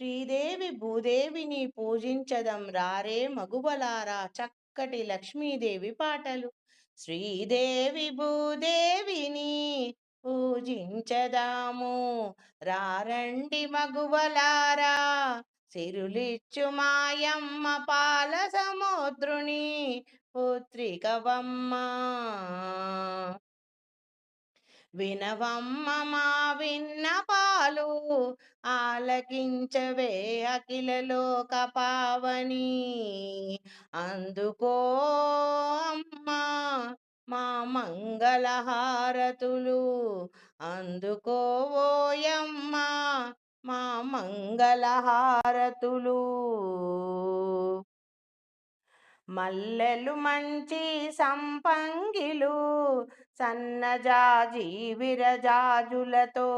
శ్రీదేవి భూదేవిని పూజించదం రారే మగుబలారా చక్కటి లక్ష్మీదేవి పాటలు. శ్రీదేవి భూదేవిని పూజించదాము రారండి మగువలారా సిరులిచ్చు మాయమ్మ పాల సముద్రుని పుత్రికవమ్మ. వినవమ్మ మా విన్నపాలు ఆలకించవే అఖిల లోక పావని. అందుకో అమ్మా మా మంగళహారతులు అందుకోవోయమ్మా మా మంగళహారతులు. మల్లెలు మంచి సంపంగిలు సన్నజాజి విరజాజులతో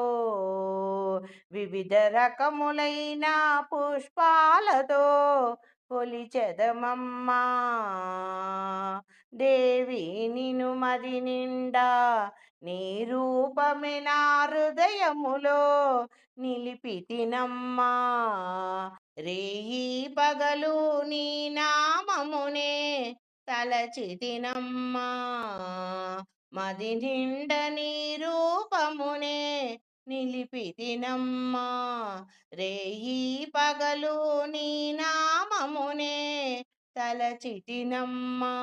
వివిధ రకములైన పుష్పాలతో కొలిచెదమమ్మా దేవి నిను మది నిండా నీ రూపమే నా హృదయములో నిలిపితినమ్మా రేయి పగలు నీ నామమునే తలచితినమ్మా. మది నిండ నీ రూపమునే నిలిపితినమ్మా. రేయి పగలు నీ నామమునే తలచితినమ్మా.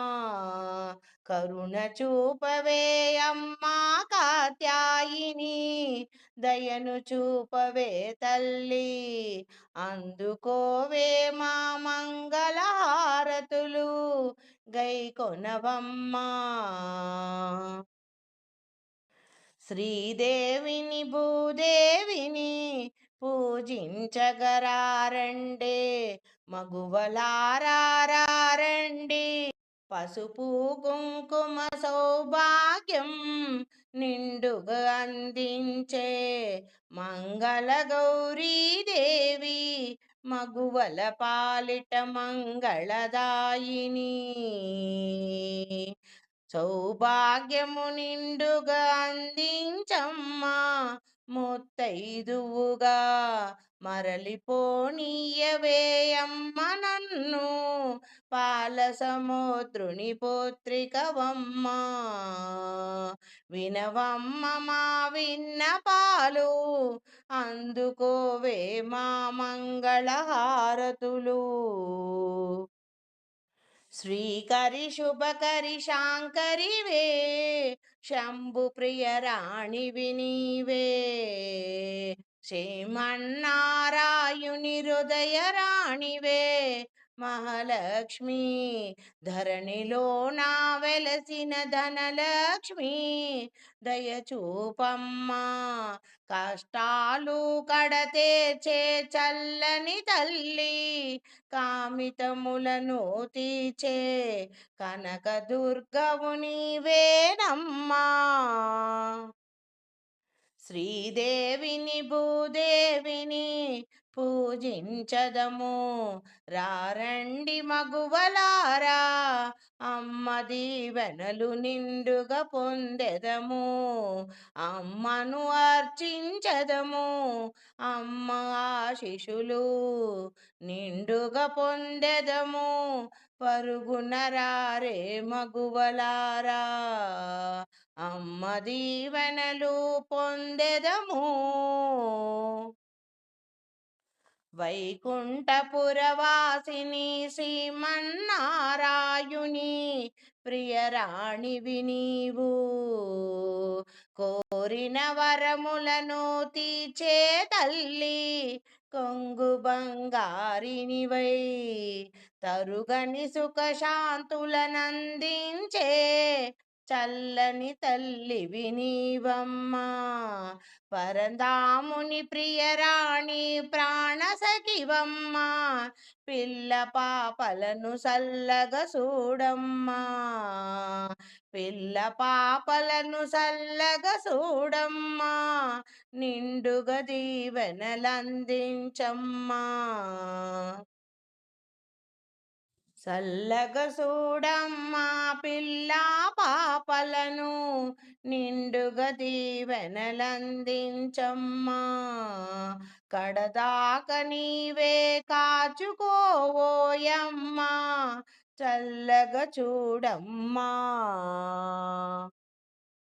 కరుణ చూపవే అమ్మా కాత్యాయిని. దయను చూపవే తల్లి. అందుకోవే మా మంగళహారతులు గై కొనవమ్మా. శ్రీదేవిని భూదేవిని పూజించగరారండే మగువలారారండి పసుపు కుంకుమ సౌభాగ్యం నిండుగా అందించే మంగళ గౌరీదేవి మగువల పాలిట మంగళదాయిని. సౌభాగ్యము నిండుగా అందించమ్మా ముత్తైదువుగా మరలిపోనీయవేయమ్మ నన్ను పాల సముద్రుని పుత్రికవమ్మ. వినవమ్మ మా విన్న పాలు అందుకోవే మా మంగళహారతులు. శ్రీకరి శుభకరి శాంకరివే శంభు ప్రియ రాణివి నీవే. శ్రీమన్నారాయుని హృదయ రాణివే మహాలక్ష్మి ధరణిలో నా వెలసిన ధనలక్ష్మి దయచూపమ్మా కష్టాలు కడతేర్చే చల్లని తల్లి కామితములను తీచే కనక దుర్గవు నీవేనమ్మా. శ్రీదేవిని భూదేవిని పూజించదము. రారండి మగువలారా అమ్మ దీవెనలు నిండుగా పొందెదము. అమ్మను అర్చించదము. అమ్మ ఆశిషులు నిండుగా పొందెదము. పరుగునరారే మగువలారా అమ్మ దీవెనలు పొందెదము. వైకుంఠపురవాసిని శ్రీమన్నారాయుని ప్రియరాణి వినీవు. కోరిన వరములను తీచే తల్లి కొంగు బంగారినివై తరుగని సుఖశాంతులనందించే చల్లని తల్లి వినీవమ్మా. పరందాముని ప్రియరాణి ప్రాణ సఖివమ్మా. పిల్ల పాపలను సల్లగ చూడమ్మా పిల్ల పాపలను సల్లగ చూడమ్మా నిండుగా దీవెనలందించమ్మా. చల్లగ చూడమ్మా పిల్ల పాపలను నిండుగా దీవెనలందించమ్మా. కడదాక నీవే కాచుకోవోయమ్మా. చల్లగ చూడమ్మా.